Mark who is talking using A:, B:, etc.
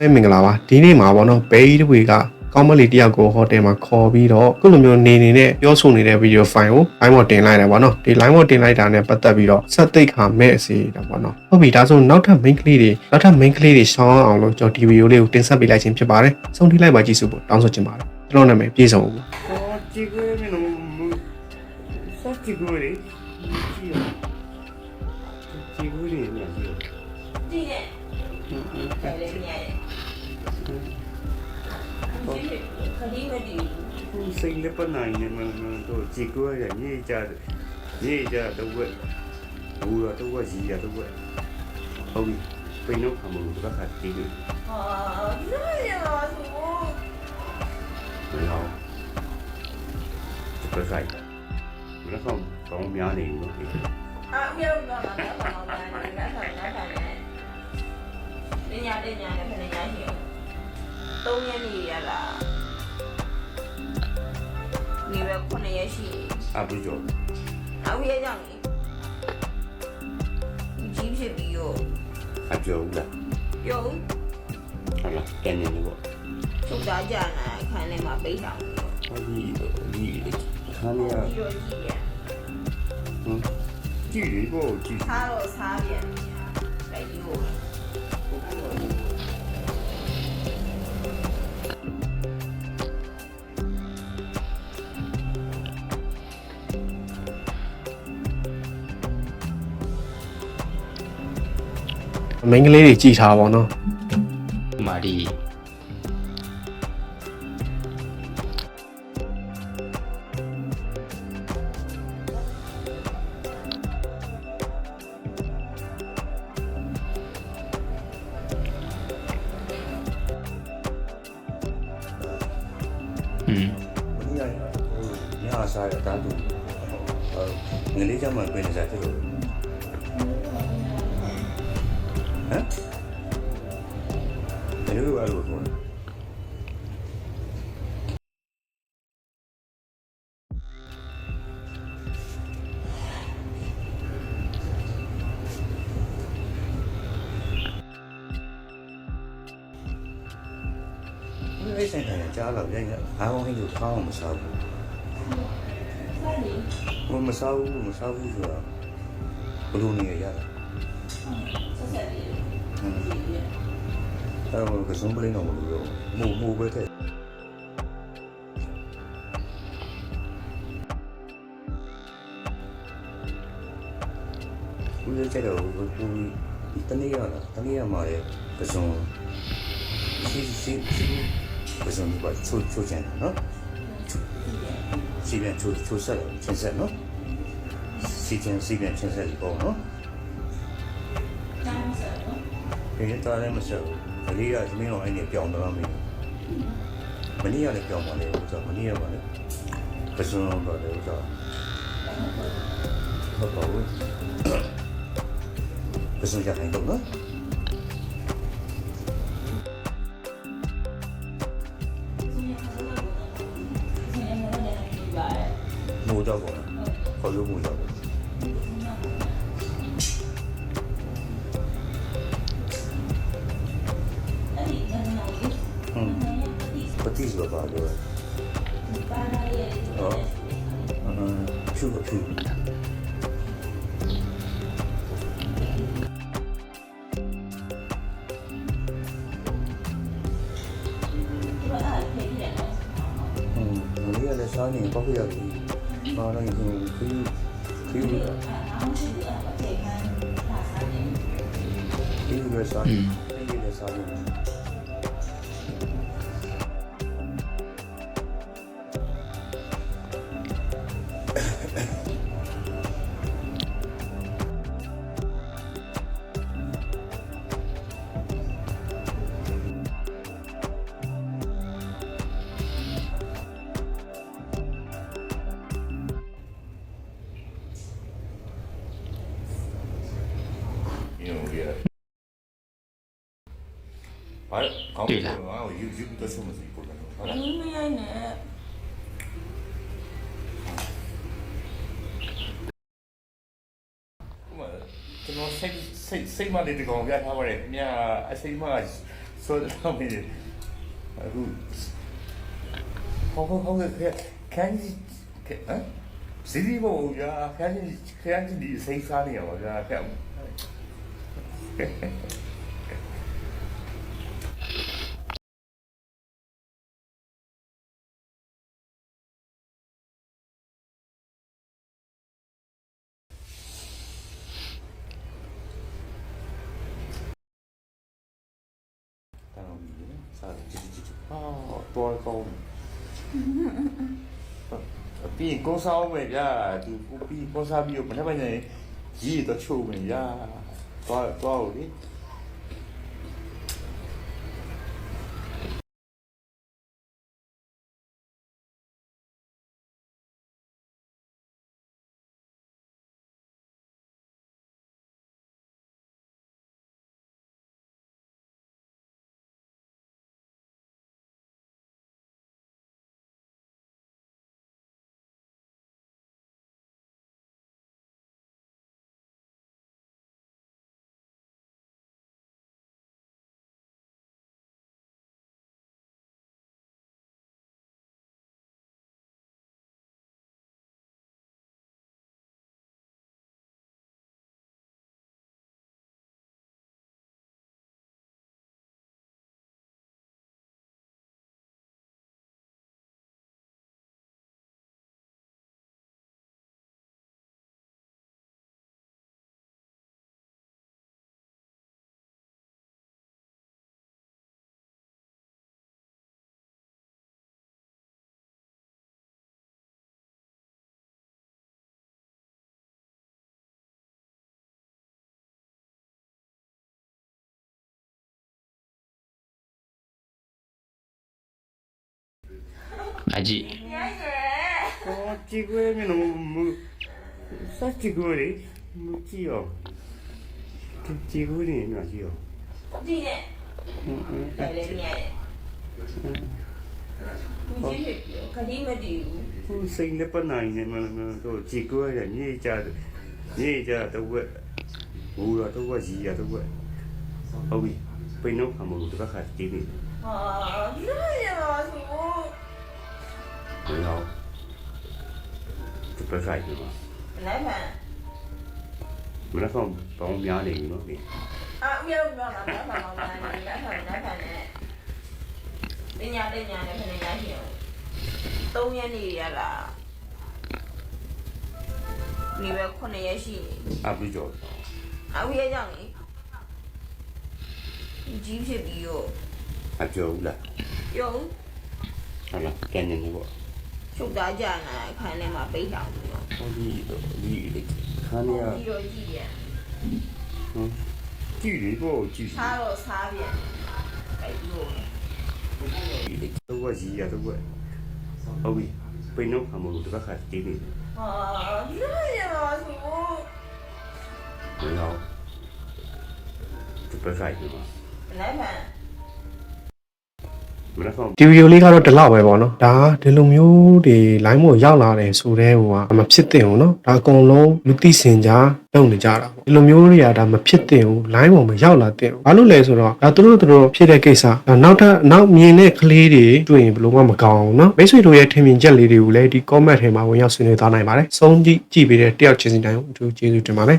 A: အဲမင်္ဂလာပါဒီနေ့မှာပေါ့နော်ဘေးတဝေကကောင်းမလေးတယောက်ကိုဟိုတယ်မှာခေါ်ပြီးတော့ခုလိုမျိုးနေနေနဲ့ပြောဆိုနေတဲ့ဗီဒီယိုဖိုင်ကို line ပေါ်တင်လိုက်တယ်ပေါ့နော်ဒီ line ပေါ်တင်လိုက်တာနဲ့ပတ်သက်ပြီးတော့ဆက်သိခါမဲ့အစီတာပေါ့နော်ဟုတ်ပြီဒါဆိုနောက်ထပ် main ကလေးတွေနောက်ထပ် main ကလေးတွေရှောင်းအောင်လို့ကျွန်တော်ဒီဗီဒီယိုလေးကိုတင်ဆက်ပေးလိုက်ခြင်းဖြစ်ပါတယ်ဆုံးထိလိုက်ပါကြည့်စုဖို့တောင်းဆိုချင်ပါတယ်ကျွန်တော်နာမည်ပြေဆုံး
B: ဘူးဒီကွေးမင်းမူစက်တီကွေးလေးဒီ
C: ကွေးလေးမြန်ကြီးဒီလေ တော့ခရီးမတည်
B: ဘူးစိတ်လည်းပနိုင်နေမှန်းတော့ကြည်ကွဲရညေ့ကြညေ့ကြတော့ဝက်ဘူးတော့တော့ကြီးရတော့ဝက်ဟုတ်ပြီပိန်
C: တော့ခမလို့တော့ခါတည်ပြီဟာ
B: နားရလားဆိုဘယ်တော့ပြဆိုင်ဘယ်တော့ကောင်း
D: များနေလို့
C: အာမြောက်တော့မှာတော့မှာနေတာဆက်နေတာဆက်နေညာတင်ညာနဲ့ဖနေညာရှိအောင် 3ရက်နေရလားနေပဲ9ရက်ရှိ
B: အတူကြော
C: အခုရကြောင့်လေကြီးဖြစ်ပြီး
B: ရောအပြောဦးလား
C: ပြော
B: ဦးဟာလားတင်းနေ
C: လို့သူ့သားကြနာခန်းထဲမှာပိတ်ဆောင်လို့ဟုတ်
B: ပြီဒီခန်း
C: ထဲ
B: ကရောကြီး
C: ရဟမ်ကြ
B: ည့်လေပေါ့ကြည့်
C: စားတော့စားပြန်လိုက်လို့ တော့
A: main ကလေးတွေကြည်ထားပါတော့နော်
E: မာဒီอืม
B: ညညစားရတာတူငလေးကြမှာပြင်နေစားတယ်လို့ဟမ်ဘယ်လိုလဲလို့ပြောအဲ့ဆိုင် တိုင်းကြားလာပြန်ရအားလုံးဟင်းကိုကောင်းအောင်မစားဘူးဘယ်မစားဘူးမစားဘူးဆိုတာဘလို့နေရရတာ အဲ့တော့ကစုံပလင်းတော့မလို့ရောမူမူပဲတဲ့ဦးရတဲ့တော့ဘူးတနေ့ရလားတနေ့ရမှာလေကစုံစီစီစီကစုံကချိုးချိုးချင်နော်စီပြန်ချိုးချိုးဆက်ချင်းဆက်နော်စီချင်းစီပြန်ချင်းဆက်ဒီပေါ့နော် ဒီတားလည်းမဆက်ဘူးကလေးကသမီးတော်အဲ့နေပြောင်းတော့မင်းမနေ့ကလည်းပြောင်းပါလေဥစ္စာမနေ့ကပါလေပစုံတော့လေဥစ္စာဟုတ်ပါဘူးပစုံကြတိုင်းတော့နော်မိုးတော့ပေါ့ခေါ်လို့မိုးတော့ပေါ့ 들어가고. 어? 어, 큐브, 큐브. 음, 우리가 내 산이 바꾸자기 말은 그, 그, 그, 그, 음. 그, 그, 그, 그, 그, 그, 그, 그,
F: 그, 그, 그, 그, ဘာလဲခေါင်းပြောတာယူယူတက်ဆုံးမစီပေါ်တယ်ဟုတ်
C: လားဒီမရိုက်နဲ့
F: ကျွန်တော်စိတ်စိတ်စိတ်မလေးတကောင်ပြထားပါတယ်မြာအစိမ့်မ
B: ဆိုတော့မင်းအခုဟောဟောဟောခဲ့ခန်းကြီးဟမ်စီဒီဘောဗျာခန်းကြီးခန်းကြီးဒီစိတ်စားနေရပါဗျာခက် စားကြည့်ကြည့်ဟာတော့ကောင်းအပြီးကိုစားအောင်ပဲဗျာဒီကိုပြီးကိုစားပြီးမနေ့ကညရေးတော့ချိုးမယ်ဗျာတော့တော့လေ
F: အကြည့်
C: ရိုက်တယ်
D: 哦，这个没那么没，啥这个嘞？没记哦，这这个呢没记哦。
C: ကြည့်တယ်
D: 嗯嗯，
C: တယ်လေမြင်ရတယ်မကြည့်ဖြစ်ပြီးခတိမတည်ဘူး
D: 我生了不难呢嘛嘛，都这个呀，你家你家都会，我啦都会洗呀都会，好比，被弄看不这个还是的，
C: ဟာဒီလိုရပါဆို
D: No. Tu peux faire quoi? Non, mais.
C: Mais là, faut pas
D: bien aller, non? Ah oui, oui, maman, maman, maman,
C: maman, maman, maman. ပညာပညာနဲ့ခဏရရှင်။၃ရက်နေရလား။ဒီဘက်9ရက်ရှိနေ။
D: အပူကြော်။
C: အဝေးရောက်နေ။ကြီးဖြစ်ပြီးတော့
D: အကျော်ဦးလား။
C: ယော။
D: ဟာလားပြန်နေလို့
C: ချုပ်သားကြနာခန်းထဲမှာပိတ်ထားပြီးတော့
D: ဟောဒီဒီခါနေရ
C: ပြီးတော့ကြည့်ရ
D: ကြည့်လေပေါ့ကြည့်
C: စားတော့စားပြန်ပိတ်ပြီးတော့
D: တော့ဝကြီးရတော့ဟုတ်ပြီပိန်တော့ခါမလို့တခါခါတင်းနေ
C: ဟာဒီလိုရပါဆို
D: မလို့ဒီပဆိုင်မှာ
C: လည်းဖန်
D: မနက်ကောင်
A: ဒီဗီဒီယိုလေးကတော့ဒီလောက်ပဲပေါ့နော်ဒါဒီလိုမျိုးတွေ line ပေါ်ရောက်လာတယ်ဆိုတဲ့ဟိုကမဖြစ်သင့်ဘူးနော်ဒါအကုန်လုံးလူသိစင်ကြားလုပ်နေကြတာပေါ့ဒီလိုမျိုးတွေကဒါမဖြစ်သင့်ဘူး line ပေါ်မှာရောက်လာတဲ့ဘာလို့လဲဆိုတော့ဒါသူတို့သူတို့ဖြစ်တဲ့ကိစ္စဒါနောက်ထပ်နောက်မြင်တဲ့ကလေးတွေတွေ့ရင်ဘယ်လိုမှမကောင်းဘူးနော်မိတ်ဆွေတို့ရဲ့ထင်မြင်ချက်လေးတွေကိုလည်းဒီ comment ထဲမှာဝင်ရောက်ဆွေးနွေးသွားနိုင်ပါတယ်စုံကြည့်ကြည့်ပေးတဲ့တယောက်ချင်းစီတိုင်းကိုအထူးကျေးဇူးတင်ပါတယ်